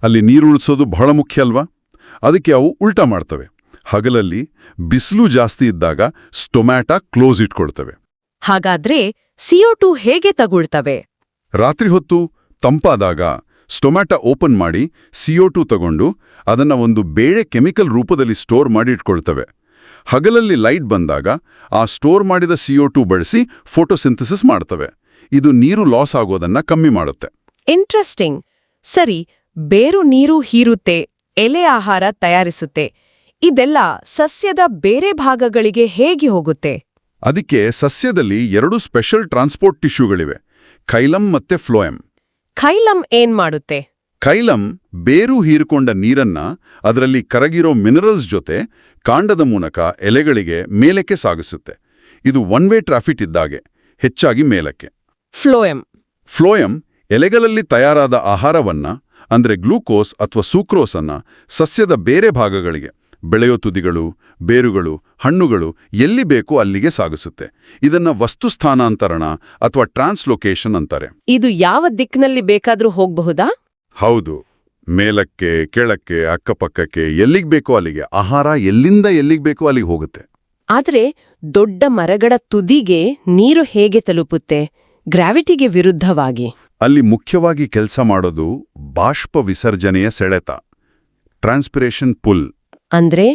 ಅಲ್ಲಿ ನೀರು ಉಳಿಸೋದು ಬಹಳ ಮುಖ್ಯ ಅಲ್ವಾ? ಅದಕ್ಕೆ ಅವು ಉಲ್ಟಾ ಮಾಡ್ತವೆ. ಹಗಲಲ್ಲಿ ಬಿಸಿಲು ಜಾಸ್ತಿ ಇದ್ದಾಗ ಸ್ಟೊಮ್ಯಾಟ ಕ್ಲೋಸ್ ಇಟ್ಕೊಳ್ತವೆ. ಹಾಗಾದ್ರೆ ಸಿಒ ಟು ಹೇಗೆ ತಗೊಳ್ತವೆ? ರಾತ್ರಿ ಹೊತ್ತು ತಂಪಾದಾಗ ಸ್ಟೊಮ್ಯಾಟ ಓಪನ್ ಮಾಡಿ ಸಿಒ ಟು ತಗೊಂಡು ಅದನ್ನ ಒಂದು ಬೇಳೆ ಕೆಮಿಕಲ್ ರೂಪದಲ್ಲಿ ಸ್ಟೋರ್ ಮಾಡಿ ಇಟ್ಕೊಳ್ತವೆ. ಹಗಲಲ್ಲಿ ಲೈಟ್ ಬಂದಾಗ ಆ ಸ್ಟೋರ್ ಮಾಡಿದ ಸಿಒ ಟು ಬಳಸಿ ಫೋಟೋಸಿಂಥಸಿಸ್ ಮಾಡ್ತವೆ. ಇದು ನೀರು ಲಾಸ್ ಆಗೋದನ್ನ ಕಮ್ಮಿ ಮಾಡುತ್ತೆ. ಇಂಟ್ರೆಸ್ಟಿಂಗ್. ಸರಿ ಬೇರು ನೀರು ಹೀರುತ್ತೆ ಎಲೆ ಆಹಾರ ತಯಾರಿಸುತ್ತೆ. ಇದೆಲ್ಲ ಸಸ್ಯದ ಬೇರೆ ಭಾಗಗಳಿಗೆ ಹೇಗೆ ಹೋಗುತ್ತೆ? ಅದಕ್ಕೆ ಸಸ್ಯದಲ್ಲಿ ಎರಡು ಸ್ಪೆಷಲ್ ಟ್ರಾನ್ಸ್ಪೋರ್ಟ್ ಟಿಶ್ಯೂಗಳಿವೆ ಖೈಲಂ ಮತ್ತೆ ಫ್ಲೋಯಂ. ಖೈಲಂ ಏನ್ ಮಾಡುತ್ತೆ? ಖೈಲಂ ಬೇರು ಹೀರಿಕೊಂಡ ನೀರನ್ನ ಅದರಲ್ಲಿ ಕರಗಿರೋ ಮಿನರಲ್ಸ್ ಜೊತೆ ಕಾಂಡದ ಮೂಲಕ ಎಲೆಗಳಿಗೆ ಮೇಲಕ್ಕೆ ಸಾಗಿಸುತ್ತೆ. ಇದು ಒನ್ ವೇ ಟ್ರಾಫಿಕ್ ಇದ್ದಾಗೆ ಹೆಚ್ಚಾಗಿ ಮೇಲಕ್ಕೆ. ಫ್ಲೋಯಂ. ಫ್ಲೋಯಂ ಎಲೆಗಳಲ್ಲಿ ತಯಾರಾದ ಆಹಾರವನ್ನ ಅಂದ್ರೆ ಗ್ಲೂಕೋಸ್ ಅಥವಾ ಸೂಕ್ರೋಸ್ ಅನ್ನ ಸಸ್ಯದ ಬೇರೆ ಭಾಗಗಳಿಗೆ ಬೆಳೆಯೋ ತುದಿಗಳು ಬೇರುಗಳು ಹಣ್ಣುಗಳು ಎಲ್ಲಿ ಬೇಕೋ ಅಲ್ಲಿಗೆ ಸಾಗಿಸುತ್ತೆ. ಇದನ್ನ ವಸ್ತು ಸ್ಥಾನಾಂತರಣ ಅಥವಾ ಟ್ರಾನ್ಸ್ಲೊಕೇಶನ್ ಅಂತಾರೆ. ಇದು ಯಾವ ದಿಕ್ಕಿನಲ್ಲಿ ಬೇಕಾದರೂ ಹೋಗಬಹುದಾ? ಹೌದು ಮೇಲಕ್ಕೆ ಕೆಳಕ್ಕೆ ಅಕ್ಕಪಕ್ಕಕ್ಕೆ ಎಲ್ಲಿಗ್ ಬೇಕೋ ಅಲ್ಲಿಗೆ ಆಹಾರ ಎಲ್ಲಿಂದ ಎಲ್ಲಿಗ್ ಬೇಕೋ ಅಲ್ಲಿಗೆ ಹೋಗುತ್ತೆ. ಆದ್ರೆ ದೊಡ್ಡ ಮರಗಳ ತುದಿಗೆ ನೀರು ಹೇಗೆ ತಲುಪುತ್ತೆ? ಗ್ರಾವಿಟಿಗೆ ವಿರುದ್ಧವಾಗಿ. ಅಲ್ಲಿ ಮುಖ್ಯವಾಗಿ ಕೆಲಸ ಮಾಡೋದು ಬಾಷ್ಪ ವಿಸರ್ಜನೆಯ ಸೆಳೆತ ಟ್ರಾನ್ಸ್ಪಿರೇಷನ್ ಪುಲ್. ಅಂದ್ರೆ?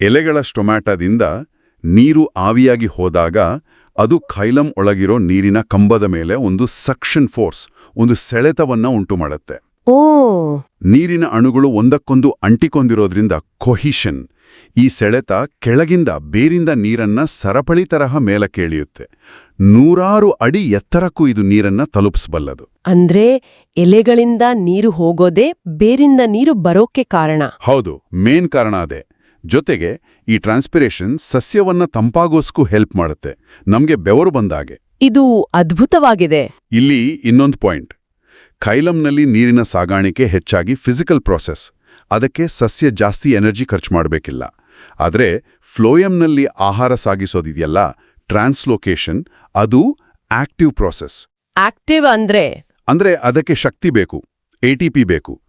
ಎಲೆಗಳ ಸ್ಟೊಮ್ಯಾಟದಿಂದ ನೀರು ಆವಿಯಾಗಿ ಹೋದಾಗ ಅದು ಖೈಲಂ ಒಳಗಿರೋ ನೀರಿನ ಕಂಬದ ಮೇಲೆ ಒಂದು ಸಕ್ಷನ್ ಫೋರ್ಸ್ ಒಂದು ಸೆಳೆತವನ್ನ ಉಂಟು ಮಾಡುತ್ತೆ ಓ. ನೀರಿನ ಅಣುಗಳು ಒಂದಕ್ಕೊಂದು ಅಂಟಿಕೊಂಡಿರೋದ್ರಿಂದ ಕೊಹಿಷನ್ ಈ ಸೆಳೆತ ಕೆಳಗಿಂದ ಬೇರಿಂದ ನೀರನ್ನ ಸರಪಳಿ ತರಹ ಮೇಲಕ್ಕೆ ಎಳೆಯುತ್ತೆ ನೂರಾರು ಅಡಿ ಎತ್ತರಕ್ಕೂ ಇದು ನೀರನ್ನ ತಲುಪಿಸಬಲ್ಲದು. ಅಂದ್ರೆ ಎಲೆಗಳಿಂದ ನೀರು ಹೋಗೋದೇ ಬೇರಿಂದ ನೀರು ಬರೋಕೆ ಕಾರಣ. ಹೌದು ಮೇನ್ ಕಾರಣ ಅದೇ. ಜೊತೆಗೆ ಈ ಟ್ರಾನ್ಸ್ಪಿರೇಷನ್ ಸಸ್ಯವನ್ನ ತಂಪಾಗೋಸ್ಕೂ ಹೆಲ್ಪ್ ಮಾಡುತ್ತೆ. ನಮ್ಗೆ ಬೆವರು ಬಂದಾಗೆ. ಇದು ಅದ್ಭುತವಾಗಿದೆ. ಇಲ್ಲಿ ಇನ್ನೊಂದು ಪಾಯಿಂಟ್ ಖೈಲಂನಲ್ಲಿ ನೀರಿನ ಸಾಗಾಣಿಕೆ ಹೆಚ್ಚಾಗಿ ಫಿಸಿಕಲ್ ಪ್ರಾಸೆಸ್. ಅದಕ್ಕೆ ಸಸ್ಯ ಜಾಸ್ತಿ ಎನರ್ಜಿ ಖರ್ಚು ಮಾಡಬೇಕಿಲ್ಲ. ಆದರೆ ಫ್ಲೋಯಂನಲ್ಲಿ ಆಹಾರ ಸಾಗಿಸೋದಿದೆಯಲ್ಲ ಟ್ರಾನ್ಸ್ಲೋಕೇಶನ್ ಅದು ಆಕ್ಟಿವ್ ಪ್ರಾಸೆಸ್. ಆಕ್ಟಿವ್ ಅಂದ್ರೆ? ಅಂದ್ರೆ ಅದಕ್ಕೆ ಶಕ್ತಿ ಬೇಕು ಎಟಿಪಿ ಬೇಕು.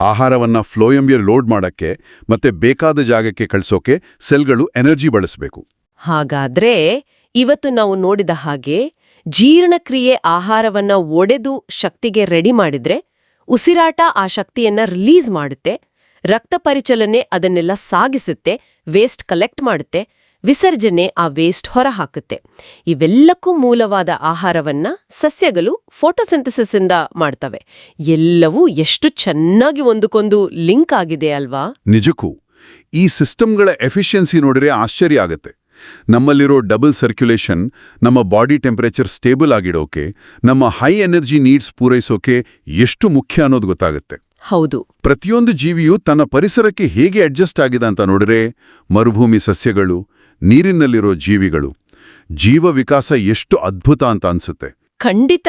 ಆಹಾರವನ್ನ ಫ್ಲೋಯಂಗೆ ಲೋಡ್ ಮಾಡಕ್ಕೆ ಮತ್ತೆ ಬೇಕಾದ ಜಾಗಕ್ಕೆ ಕಳಿಸೋಕೆ ಸೆಲ್ಗಳು ಎನರ್ಜಿ ಬಳಸಬೇಕು. ಹಾಗಾದ್ರೆ ಇವತ್ತು ನಾವು ನೋಡಿದ ಹಾಗೆ ಜೀರ್ಣಕ್ರಿಯೆ ಆಹಾರವನ್ನ ಒಡೆದು ಶಕ್ತಿಗೆ ರೆಡಿ ಮಾಡಿದ್ರೆ ಉಸಿರಾಟ ಆ ಶಕ್ತಿಯನ್ನ ರಿಲೀಸ್ ಮಾಡುತ್ತೆ, ರಕ್ತ ಪರಿಚಲನೆ ಅದನ್ನೆಲ್ಲ ಸಾಗಿಸುತ್ತೆ ವೇಸ್ಟ್ ಕಲೆಕ್ಟ್ ಮಾಡುತ್ತೆ, ವಿಸರ್ಜನೆ ಆ ವೇಸ್ಟ್ ಹೊರಹಾಕುತ್ತೆ. ಇವೆಲ್ಲಕ್ಕೂ ಮೂಲವಾದ ಆಹಾರವನ್ನ ಸಸ್ಯಗಳು ಫೋಟೋಸಿಂಥಸಿಸ್ ಇಂದ ಮಾಡ್ತವೆ. ಎಲ್ಲವೂ ಎಷ್ಟು ಚೆನ್ನಾಗಿ ಒಂದಕ್ಕೊಂದು ಲಿಂಕ್ ಆಗಿದೆ ಅಲ್ವಾ? ನಿಜಕ್ಕೂ. ಈ ಸಿಸ್ಟಮ್ಗಳ ಎಫಿಷಿಯನ್ಸಿ ನೋಡಿದ್ರೆ ಆಶ್ಚರ್ಯ ಆಗತ್ತೆ. ನಮ್ಮಲ್ಲಿರೋ ಡಬಲ್ ಸರ್ಕ್ಯುಲೇಷನ್ ನಮ್ಮ ಬಾಡಿ ಟೆಂಪರೇಚರ್ ಸ್ಟೇಬಲ್ ಆಗಿಡೋಕೆ ನಮ್ಮ ಹೈ ಎನರ್ಜಿ ನೀಡ್ಸ್ ಪೂರೈಸೋಕೆ ಎಷ್ಟು ಮುಖ್ಯ ಅನ್ನೋದು ಗೊತ್ತಾಗುತ್ತೆ. ಹೌದು. ಪ್ರತಿಯೊಂದು ಜೀವಿಯು ತನ್ನ ಪರಿಸರಕ್ಕೆ ಹೇಗೆ ಅಡ್ಜಸ್ಟ್ ಆಗಿದೆ ಅಂತ ನೋಡಿದ್ರೆ ಮರುಭೂಮಿ ಸಸ್ಯಗಳು ನೀರಿನಲ್ಲಿರೋ ಜೀವಿಗಳು ಜೀವ ವಿಕಾಸ ಎಷ್ಟು ಅದ್ಭುತ ಅಂತ ಅನ್ಸುತ್ತೆ. ಖಂಡಿತ.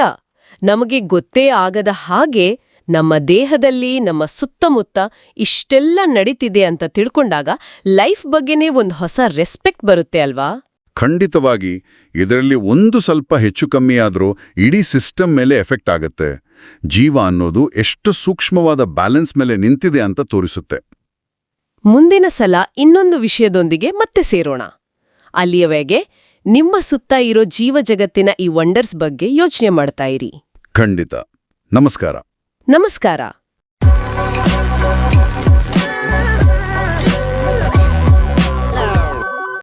ನಮಗೆ ಗೊತ್ತೇ ಆಗದ ಹಾಗೆ ನಮ್ಮ ದೇಹದಲ್ಲಿ ನಮ್ಮ ಸುತ್ತಮುತ್ತ ಇಷ್ಟೆಲ್ಲ ನಡೀತಿದೆ ಅಂತ ತಿಳ್ಕೊಂಡಾಗ ಲೈಫ್ ಬಗ್ಗೆನೇ ಒಂದು ಹೊಸ ರೆಸ್ಪೆಕ್ಟ್ ಬರುತ್ತೆ ಅಲ್ವಾ? ಖಂಡಿತವಾಗಿ. ಇದರಲ್ಲಿ ಒಂದು ಸ್ವಲ್ಪ ಹೆಚ್ಚು ಕಮ್ಮಿ ಆದರೂ ಇಡೀ ಸಿಸ್ಟಮ್ ಮೇಲೆ ಎಫೆಕ್ಟ್ ಆಗುತ್ತೆ. ಜೀವ ಅನ್ನೋದು ಎಷ್ಟು ಸೂಕ್ಷ್ಮವಾದ ಬ್ಯಾಲೆನ್ಸ್ ಮೇಲೆ ನಿಂತಿದೆ ಅಂತ ತೋರಿಸುತ್ತೆ. ಮುಂದಿನ ಸಲ ಇನ್ನೊಂದು ವಿಷಯದೊಂದಿಗೆ ಮತ್ತೆ ಸೇರೋಣ. ಅಲ್ಲಿಯವರೆಗೆ ನಿಮ್ಮ ಸುತ್ತ ಇರೋ ಜೀವ ಜಗತ್ತಿನ ಈ ವಂಡರ್ಸ್ ಬಗ್ಗೆ ಯೋಚನೆ ಮಾಡ್ತಾ ಇರಿ. ಖಂಡಿತ. ನಮಸ್ಕಾರ. ನಮಸ್ಕಾರ.